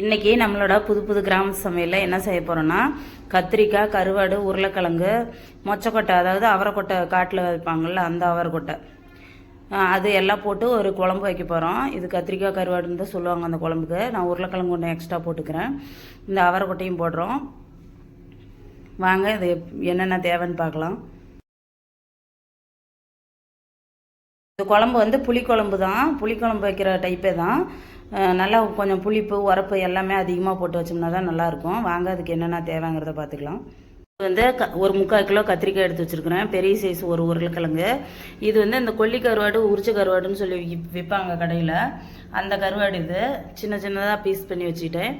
இன்னைக்கு நம்மளோட புது புது கிராம சமையலில் என்ன செய்ய போகிறோன்னா கத்திரிக்காய் கருவாடு உருளைக்கிழங்கு மொச்சக்கொட்டை அதாவது அவரைக்கொட்டை காட்டில் வைப்பாங்கள்ல அந்த அவரைக்கொட்டை. அது எல்லாம் போட்டு ஒரு குழம்பு வைக்க போகிறோம் இது கத்திரிக்காய் கருவாடுன்னு தான் சொல்லுவாங்க அந்த குழம்புக்கு. நான் உருளைக்கிழங்கு ஒன்று எக்ஸ்ட்ரா போட்டுக்கிறேன். இந்த அவரைக்கொட்டையும் போடுறோம். வாங்க இது என்னென்ன தேவைன்னு பார்க்கலாம். இந்த குழம்பு வந்து புளிக்குழம்பு தான். புளிக்குழம்பு வைக்கிற டைப்பே தான். நல்லா கொஞ்சம் புளிப்பு உரப்பு எல்லாமே அதிகமாக போட்டு வச்சோம்னா தான் நல்லாயிருக்கும். வாங்க அதுக்கு என்னென்ன தேவைங்கிறத பார்த்துக்கலாம். இது வந்து க ஒரு முக்கால் கிலோ கத்திரிக்காய் எடுத்து வச்சுருக்கிறேன். பெரிய சைஸ் ஒரு உருளைக்கிழங்கு. இது வந்து இந்த கொல்லி கருவாடு உரிச்ச கருவாடுன்னு சொல்லி விற்பாங்க கடையில். அந்த கருவாடு இது. சின்ன சின்னதாக பீஸ் பண்ணி வச்சுக்கிட்டேன்.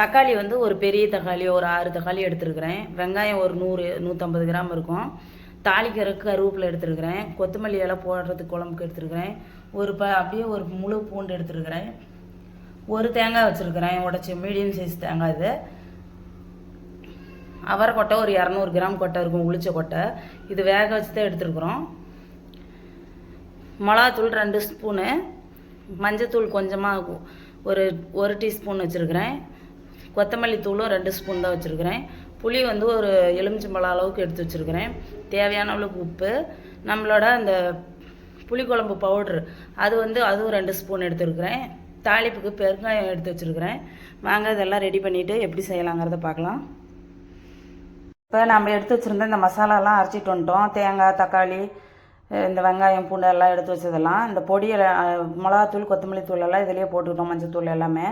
தக்காளி வந்து ஒரு பெரிய தக்காளி ஒரு ஆறு தக்காளி எடுத்துருக்கிறேன். வெங்காயம் ஒரு நூறு நூற்றம்பது கிராம் இருக்கும். தாளிக்கிறதுக்கு கருவேப்பிலை எடுத்துருக்கிறேன். கொத்தமல்லி இலை போடுறதுக்கு குழம்புக்கு எடுத்துருக்கிறேன். ஒரு ப அப்படியே ஒரு முழு பூண்டு எடுத்துருக்கிறேன். ஒரு தேங்காய் வச்சுருக்கிறேன். உடச்சி மீடியம் சைஸ் தேங்காய் இது. அவரை கொட்டை ஒரு இரநூறு கிராம் கொட்டை இருக்கும் உளிச்ச கொட்டை. இது வேக வச்சு தான் எடுத்துருக்குறோம். மிளகாத்தூள் ரெண்டு ஸ்பூனு. மஞ்சத்தூள் கொஞ்சமாக ஒரு ஒரு டீஸ்பூன் வச்சுருக்கிறேன். கொத்தமல்லி தூளும் ரெண்டு ஸ்பூன் தான் வச்சுருக்கிறேன். புளி வந்து ஒரு எலுமிச்சம்பழம் அளவுக்கு எடுத்து வச்சுருக்கிறேன். தேவையான அளவுக்கு உப்பு நம்மளோட அந்த புளிக்குழம்பு பவுட்ரு. அது வந்து அதுவும் ரெண்டு ஸ்பூன் எடுத்துருக்கிறேன். தாளிப்புக்கு பெருங்காயம் எடுத்து வச்சுருக்கிறேன். வாங்க இதெல்லாம் ரெடி பண்ணிவிட்டு எப்படி செய்யலாங்கிறத பார்க்கலாம். இப்போ நம்ம எடுத்து வச்சுருந்த இந்த மசாலாலாம் அரைச்சிட்டு வந்துட்டோம். தேங்காய் தக்காளி இந்த வெங்காயம் பூண்டு எல்லாம் எடுத்து வச்சதெல்லாம் இந்த பொடியை மிளகாத்தூள் கொத்தமல்லி தூள் எல்லாம் இதிலேயே போட்டுக்கிட்டோம் மஞ்சத்தூள் எல்லாமே.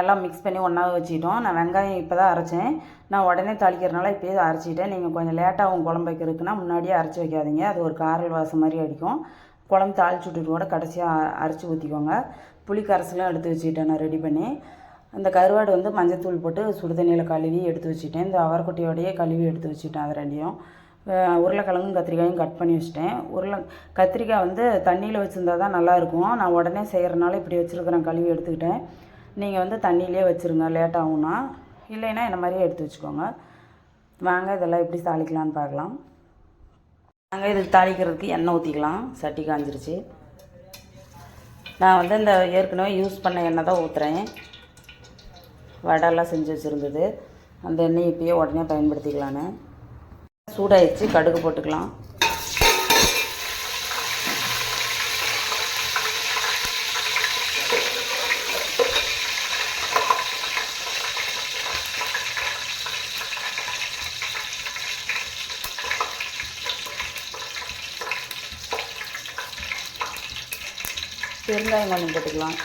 எல்லாம் மிக்ஸ் பண்ணி ஒன்றா வச்சுக்கிட்டோம். நான் வெங்காயம் இப்போ தான் அரைச்சேன். நான் உடனே தாளிக்கிறனால இப்போயே அரைச்சிட்டேன் நீங்கள் கொஞ்சம் லேட்டாகவும் குழம்பு வைக்கிறதுக்குன்னா முன்னாடியே அரைச்சி வைக்காதீங்க. அது ஒரு காரல் வாசம் மாதிரி அடிக்கும். குழம்பு தாளிச்சு விட்டுட்டு கூட கடைசியாக அரைச்சி ஊற்றிக்கோங்க புளி கரைசலும் எடுத்து வச்சுக்கிட்டேன் நான் ரெடி பண்ணி. அந்த கருவாடு வந்து மஞ்சத்தூள் போட்டு சுடுதண்ணியில் கழுவி எடுத்து வச்சுட்டேன் இந்த அவரக்குட்டியோடையே கழுவி எடுத்து வச்சுட்டேன் அது ரெண்டையும். உருளைக்கிழங்கும் கத்திரிக்காயும் கட் பண்ணி வச்சுட்டேன். உருளை கத்திரிக்காய் வந்து தண்ணியில் வச்சுருந்தா தான் நல்லாயிருக்கும் நான் உடனே செய்கிறனால இப்படி வச்சுருக்கிறேன். கழுவி எடுத்துக்கிட்டேன். நீங்கள் வந்து தண்ணியிலே வச்சுருங்க லேட் ஆகும்னா. இல்லைன்னா இந்த மாதிரியே எடுத்து வச்சுக்கோங்க. வாங்க இதெல்லாம் எப்படி தாளிக்கலான்னு பார்க்கலாம். வாங்க இதுக்கு தாளிக்கிறதுக்கு எண்ணெய் ஊற்றிக்கலாம் சட்டி காஞ்சிருச்சு. நான் வந்து இந்த ஏற்கனவே யூஸ் பண்ண எண்ணெய் தான் ஊற்றுறேன் வடைலாம் செஞ்சு வச்சுருந்தது. அந்த எண்ணெய் இப்பயே உடனே பயன்படுத்திக்கலான்னு. சூடாயிடுச்சு கடுகு போட்டுக்கலாம். பெருங்காயம் கொஞ்சம் போட்டுக்கலாம்.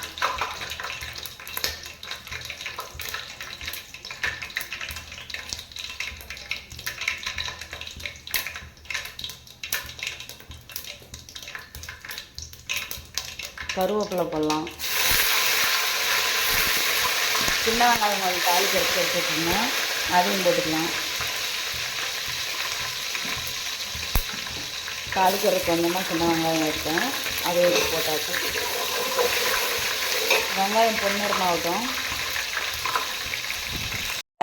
கருவேப்பிலை போடலாம். சின்ன வெங்காயம் கொஞ்சம் தாலி கறிச்சு வச்சுருக்கோங்க அதையும் போட்டுக்கலாம். தாளிக்கிறதுக்கு கொஞ்சமாக சின்ன வெங்காயம் எடுத்தேன். அதை எடுத்து போட்டாச்சு. வெங்காயம் பொன்னிறமாகட்டும்.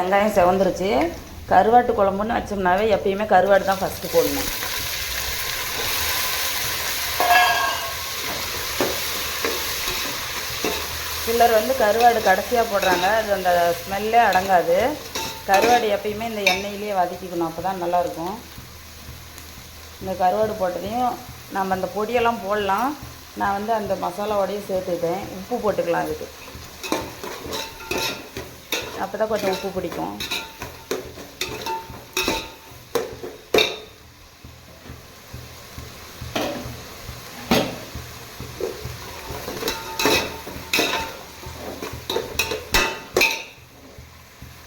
வெங்காயம் செவந்துருச்சு. கருவாட்டு குழம்புன்னு வச்சோம்னாவே எப்பயுமே கருவாடு தான் ஃபஸ்ட்டு போடணும். சிலர் வந்து கருவாடு கடைசியாக போடுறாங்க. அது அந்த ஸ்மெல்லே அடங்காது. கருவாடு எப்பயுமே இந்த எண்ணெயிலேயே வதக்கிக்கணும். அப்போ தான் நல்லாயிருக்கும் இந்த கருவாடு போட்டதையும் நம்ம அந்த பொடியெல்லாம் போடலாம். நான் வந்து அந்த மசாலாவோடையும் சேர்த்துக்கிட்டேன். உப்பு போட்டுக்கலாம் அதுக்கு. அப்போ தான் கொஞ்சம் உப்பு பிடிக்கும்.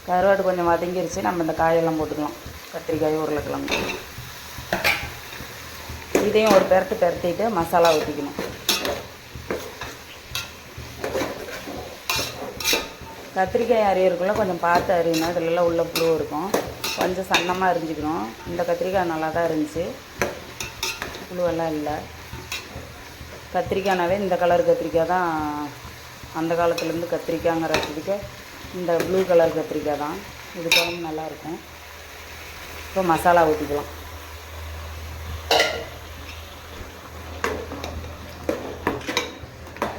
கருவாடு கொஞ்சம் வதங்கிருச்சு. நம்ம இந்த காயெல்லாம் போட்டுக்கலாம். கத்திரிக்காய் உருளைக்கிழங்கு. இதையும் ஒரு பெரட்டு பெரட்டிட்டு மசாலா ஊற்றிக்கணும் கத்திரிக்காய் அரியறதுக்குள்ளே கொஞ்சம் பார்த்து அறியணும் இதுலலாம் உள்ள புழு இருக்கும். கொஞ்சம் சன்னமாக அரிஞ்சிக்கணும். இந்த கத்திரிக்காய் நல்லா தான் இருந்துச்சு. புழுவெல்லாம் இல்லை. கத்திரிக்காய்னாவே இந்த கலர் கத்திரிக்காய் தான். அந்த காலத்துலேருந்து கத்திரிக்காய்ங்கிற கத்திரிக்காய் இந்த ப்ளூ கலர் கத்திரிக்காய் தான். இது குழம்பு நல்லாயிருக்கும் இப்போ மசாலா ஊற்றிக்கலாம்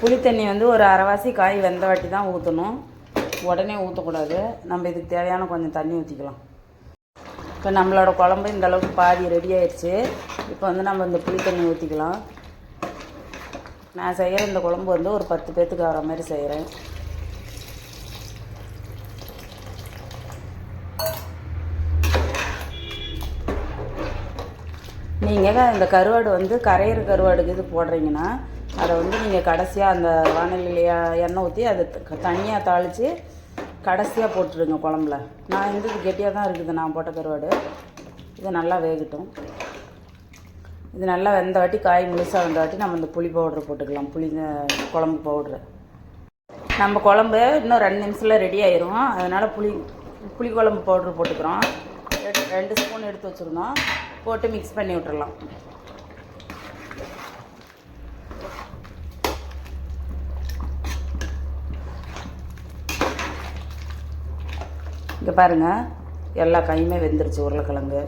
புளி தண்ணி வந்து ஒரு அரைவாசி காய் வெந்த வாட்டி தான் ஊற்றணும் உடனே ஊற்றக்கூடாது நம்ம இதுக்கு தேவையான கொஞ்சம் தண்ணி ஊற்றிக்கலாம் இப்போ நம்மளோட குழம்பு இந்த அளவுக்கு பாதி ரெடி ஆயிடுச்சு. இப்போ வந்து நம்ம இந்த புளி தண்ணி ஊற்றிக்கலாம் நான் செய்கிற இந்த குழம்பு வந்து ஒரு பத்து பேர்த்துக்கு வர மாதிரி செய்கிறேன் நீங்கள் இந்த கருவாடு வந்து கரையிற கருவாடுக்கு இது போடுறீங்கன்னா அதை வந்து நீங்கள் கடைசியாக அந்த வானலியில் எண்ணெய் ஊற்றி அதை தனியாக தாளித்து கடைசியாக போட்டுருங்க குழம்புல. நான் வந்து இது கெட்டியாக தான் இருக்குது நான் போட்ட கருவாடு. இது நல்லா வேகட்டும். இது நல்லா வெந்த வாட்டி காய் முழுசாக வந்த வாட்டி நம்ம இந்த புளி பவுட்ரு போட்டுக்கலாம். புளி குழம்பு பவுட்ரு நம்ம குழம்பு இன்னும் ரெண்டு நிமிஷத்தில் ரெடி ஆயிரும். அதனால் புளி புளி குழம்பு பவுட்ரு போட்டுக்கிறோம். ரெண்டு ரெண்டு ஸ்பூன் எடுத்து வச்சுருந்தோம். போட்டு மிக்ஸ் பண்ணி விட்டுறலாம். இங்கே பாருங்கள் எல்லா காயுமே வெந்துருச்சு உருளைக்கிழங்கு.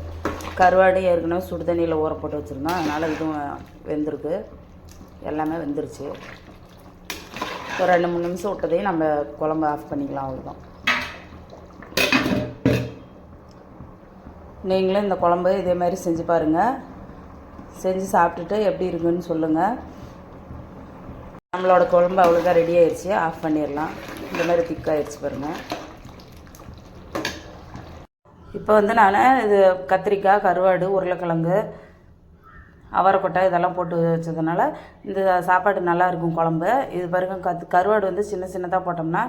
கருவாடு ஏற்கனவே சுடு தண்ணியில் ஊற போட்டு வச்சுருந்தோம். அதனால் இதுவும் வெந்திருக்கு. எல்லாமே வெந்துருச்சு. ஒரு ரெண்டு மூணு நிமிஷம் விட்டதையும் நம்ம குழம்பு ஆஃப் பண்ணிக்கலாம் அவ்வளோதான் நீங்களும் இந்த குழம்பு இதே மாதிரி செஞ்சு பாருங்கள் செஞ்சு சாப்பிட்டுட்டு எப்படி இருக்குன்னு சொல்லுங்கள் நம்மளோட குழம்பு அவ்வளோதான் ரெடி ஆயிடுச்சு ஆஃப் பண்ணிடலாம். இந்த மாதிரி திக்காகிடுச்சு பாருங்கள் இப்போ வந்து நான் இது கத்திரிக்காய் கருவாடு உருளைக்கிழங்கு அவரைக்கொட்டை இதெல்லாம் போட்டு வச்சதுனால இந்த சாப்பாடு நல்லா இருக்கும் குழம்பு. இது பாருங்க கத் கருவாடு வந்து சின்ன சின்னதாக போட்டோம்னா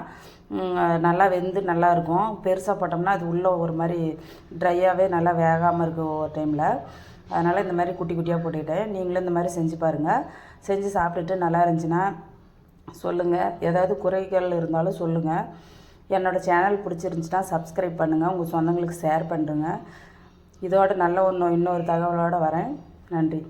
நல்லா வெந்து நல்லா இருக்கும். பெருசாக போட்டோம்னா அது உள்ளே ஒரு மாதிரி ட்ரையாகவே நல்லா வேகாமல் இருக்கும் ஒவ்வொரு டைமில் அதனால் இந்த மாதிரி குட்டி குட்டியாக போட்டுக்கிட்டேன் நீங்களும் இந்த மாதிரி செஞ்சு பாருங்கள் செஞ்சு சாப்பிட்டுட்டு நல்லா இருந்துச்சுன்னா சொல்லுங்கள் ஏதாவது குறைகள் இருந்தாலும் சொல்லுங்கள் என்னோடய சேனல் பிடிச்சிருந்துச்சின்னா சப்ஸ்கிரைப் பண்ணுங்கள் உங்கள் சொந்தங்களுக்கு ஷேர் பண்ணுறேங்க இதோட நல்ல ஒன்று இன்னொரு தகவலோடு வரேன். நன்றி.